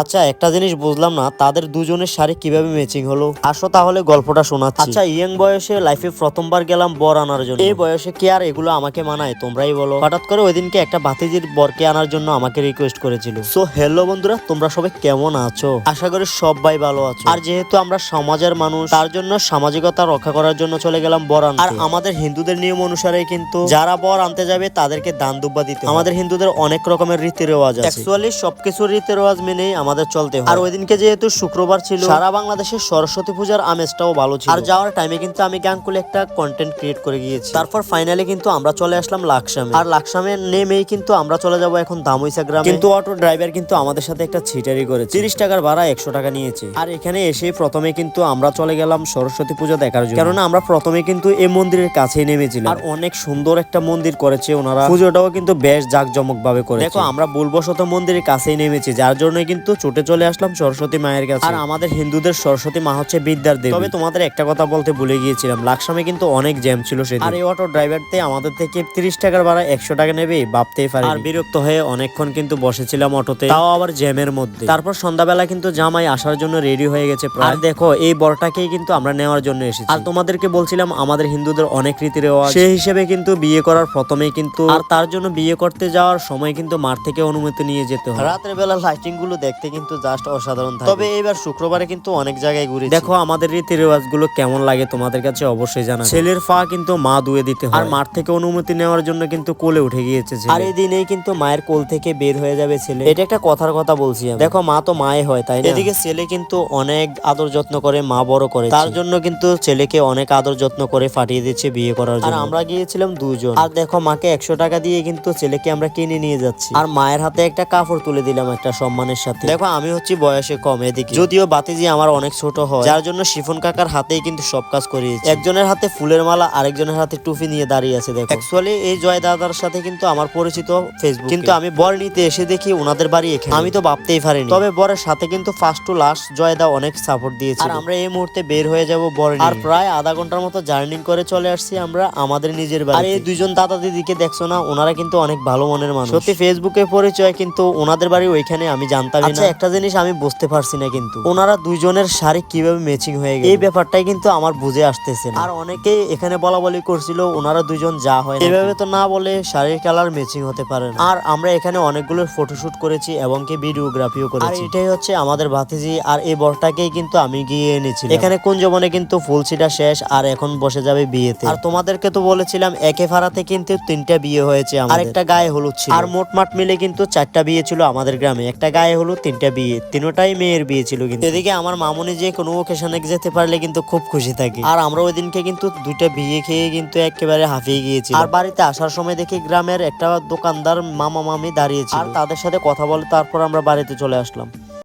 আচ্ছা একটা জিনিস বুঝলাম না তাদের দুজনের শাড়ি কীভাবে ম্যাচিং হলো? আসো তাহলে গল্পটা শোনাচ্ছি। আচ্ছা ইয়াং বয়সে লাইফে প্রথমবার গেলাম বর আনার জন্য। এই বয়সে কি আর এগুলো আমাকে মানায় তোমরাই বলো। হঠাৎ করে ওই দিনকে একটা ভাতিজির বরকে আনার জন্য আমাকে রিকোয়েস্ট করেছিল। সো হ্যালো বন্ধুরা তোমরা সবাই কেমন আছো? আশা করি সবাই ভালো আছো। আর যেহেতু আমরা সমাজের মানুষ তার জন্য সামাজিকতা রক্ষা করার জন্য চলে গেলাম বর আনতে। আর আমাদের হিন্দুদের নিয়ম অনুসারে কিন্তু যারা বর আনতে যাবে তাদেরকে দান দুব্বা দিতে আমাদের হিন্দুদের অনেক রকমের রীতি রেওয়াজ আছে। অ্যাকচুয়ালি সবকিছু রীতি রেওয়াজ মেনেই আমাদের চলতে হয়। আর ওই দিনকে যেহেতু শুক্রবার ছিল সারা বাংলাদেশের সরস্বতী পূজার আমেজটাও ভালো ছিল। আর যাওয়ার টাইমে কিন্তু আমি গাঙ্কুলে একটা কন্টেন্ট ক্রিয়েট করে গিয়েছি। তারপর ফাইনালি কিন্তু আমরা চলে আসলাম লাকসামে। আর লাকসামে নেমেই কিন্তু আমরা চলে যাব এখন দামুইসা গ্রামে। কিন্তু অটো ড্রাইভার কিন্তু আমাদের সাথে একটা ছিটারি করেছে। তিরিশ টাকার ভাড়া একশো টাকা নিয়েছে। আর এখানে এসে প্রথমে কিন্তু আমরা চলে গেলাম সরস্বতী পুজো দেখার জন্য। কেননা আমরা প্রথমে কিন্তু এই মন্দিরের কাছেই নেমেছিলাম। আর অনেক সুন্দর একটা মন্দির করেছে ওনারা। পুজোটাও কিন্তু বেশ জাঁকজমক ভাবে করে দেখো আমরা ভুলবশত মন্দিরের কাছেই নেমেছি যার জন্য কিন্তু ছুটে চলে আসলাম সরস্বতী মায়ের কাছে। আর আমাদের হিন্দুদের সরস্বতী মা হচ্ছে বিদ্যার দেবী। তবে তোমাদের একটা কথা বলতে ভুলে গিয়েছিলাম লাকসামে কিন্তু অনেক জ্যাম ছিল সেদিন। আর এই অটো ড্রাইভারতে আমাদের থেকে তিরিশ টাকার ভাড়া একশো টাকা নেবে ভাবতেই পারি আর বিরক্ত হয়ে অনেকক্ষণ কিন্তু বসেছিলাম অটোতে তাও আবার জ্যামের মধ্যে। তারপর সন্ধ্যাবেলা কিন্তু জামাই আসার জন্য রেডি হয়ে গেছে আর দেখো এই বরটাকেই কিন্তু আমরা নেওয়ার জন্য এসেছি। আর তোমাদেরকে বলছিলাম আমাদের হিন্দুদের অনেক রীতি রেওয়াজ। সেই হিসেবে কিন্তু বিয়ে করার প্রথমেই কিন্তু আর তার জন্য বিয়ে করতে যাওয়ার সময় কিন্তু মার থেকে অনুমতি নিয়ে যেতে হয়। রাতের বেলা লাইটিংগুলো দেখতে কিন্তু জাস্ট অসাধারণ থাকে। তবে এবার শুক্রবারে কিন্তু অনেক জায়গায় ঘুরে দেখো আমাদের রীতি রেওয়াজগুলো কেমন লাগে তোমাদের কাছে অবশ্যই জানা ছেলের ফা কিন্তু মা ধুয়ে দিতে হয়। আর মার থেকে অনুমতি নেওয়ার জন্য কিন্তু কোলে উঠে গিয়েছে আর এই দিনেই কিন্তু মায়ের কোল থেকে বের হয়ে যাবে ছেলে। এটা একটা কথার কথা বলছি দেখো মা তো মায়ে হয় তাই না? এদিকে ছেলে কিন্তু অনেক আদর যত্ন করে মা বড় করে তার জন্য কিন্তু ছেলেকে অনেক আদর যত্ন করে ফাটিয়ে দিচ্ছে বিয়ে করার জন্য। আর আমরা গিয়েছিলাম দুজন। আর দেখো মাকে একশো টাকা দিয়ে কিন্তু ছেলেকে আমরা কিনে নিয়ে যাচ্ছি। আর মায়ের হাতে একটা কাপড় তুলে দিলাম একটা সম্মানের সাথে। দেখো, আমি হচ্ছি বয়সে কম, এদিকে। যদিও বাতিজি আমার অনেক ছোট হয়, যার জন্য শিফন কাকার হাতেই কিন্তু সব কাজ করিয়েছি একজনের হাতে ফুলের মালা, আরেকজনের হাতে টুপি নিয়ে দাঁড়িয়ে আছে, দেখো। অ্যাকচুয়ালি এই জয় দাদার সাথে কিন্তু আমার পরিচিত ফেসবুক কিন্তু আমি বর নিতে এসে দেখি ওনাদের বাড়ি এখানে। আমি তো ভাবতেই পারিনি। তবে বরের সাথে কিন্তু ফার্স্ট টু লাস্ট জয়দা অনেক সাপোর্ট দিয়েছে আর আমরা এই মুহূর্তে বের হয়ে যাব বর আর প্রায় আধা ঘণ্টার মতো জার্নি করে চলে আসছি আমরা আমাদের নিজের বাড়ি আর এই দুইজন দাদা দিদিকে দেখছ না, ওনারা কিন্তু অনেক ভালো মনের মানুষ। সত্যি ফেসবুকে পরিচয় কিন্তু ওনাদের বাড়ি ওইখানে, আমি জানতামই না। একটা জিনিস আমি বুঝতে পারছি না কিন্তু। ওনারা দুইজনের শাড়ি কীভাবে ম্যাচিং হয়ে গেল? এই ব্যাপারটাই কিন্তু আমার বুঝে আসতেছে না। আর অনেকেই এখানে বলা বলি করছিল ওনারা দুজন যা হয়। এভাবে তো না বলে শাড়ির কালার ম্যাচিং হতে পারে না। আর আমরা এখানে অনেকগুলো ফটোশুট করেছি এবং কি ভিডিওগ্রাফিও করেছি। আর এটাই হচ্ছে আমাদের ভাতিজি আর এই বরটাকেই কিন্তু আমি গিয়ে এনেছি এখানে কুঞ্জবনে কিন্তু ফুলছিটা শেষ আর এখন বসে যাবে বিয়েতে। আর তোমাদেরকে তো বলেছিলাম একে ফাড়াতে কিন্তু তিনটা বিয়ে হয়েছে আর একটা গায়ে হলুদ ছিল। আর মোট মোটমাট মিলে কিন্তু চারটা বিয়ে ছিল আমাদের গ্রামে। একটা গায়ে হলুদ তিনটা বিয়ে, তিনটাই মেয়ের বিয়ে ছিল কিন্তু। এদিকে আমার মামুনি যে কোনো ওকেশনে যেতে পারলে কিন্তু খুব খুশি থাকি। আর আমরা ওই দিনকে কিন্তু দুইটা বিয়ে খেয়ে কিন্তু একেবারে হাঁপিয়ে গিয়েছি আর বাড়িতে আসার সময় দেখি গ্রামের একটা দোকানদার মামা মামি দাঁড়িয়েছে আর তাদের সাথে কথা বলে তারপর আমরা বাড়িতে চলে আসলাম।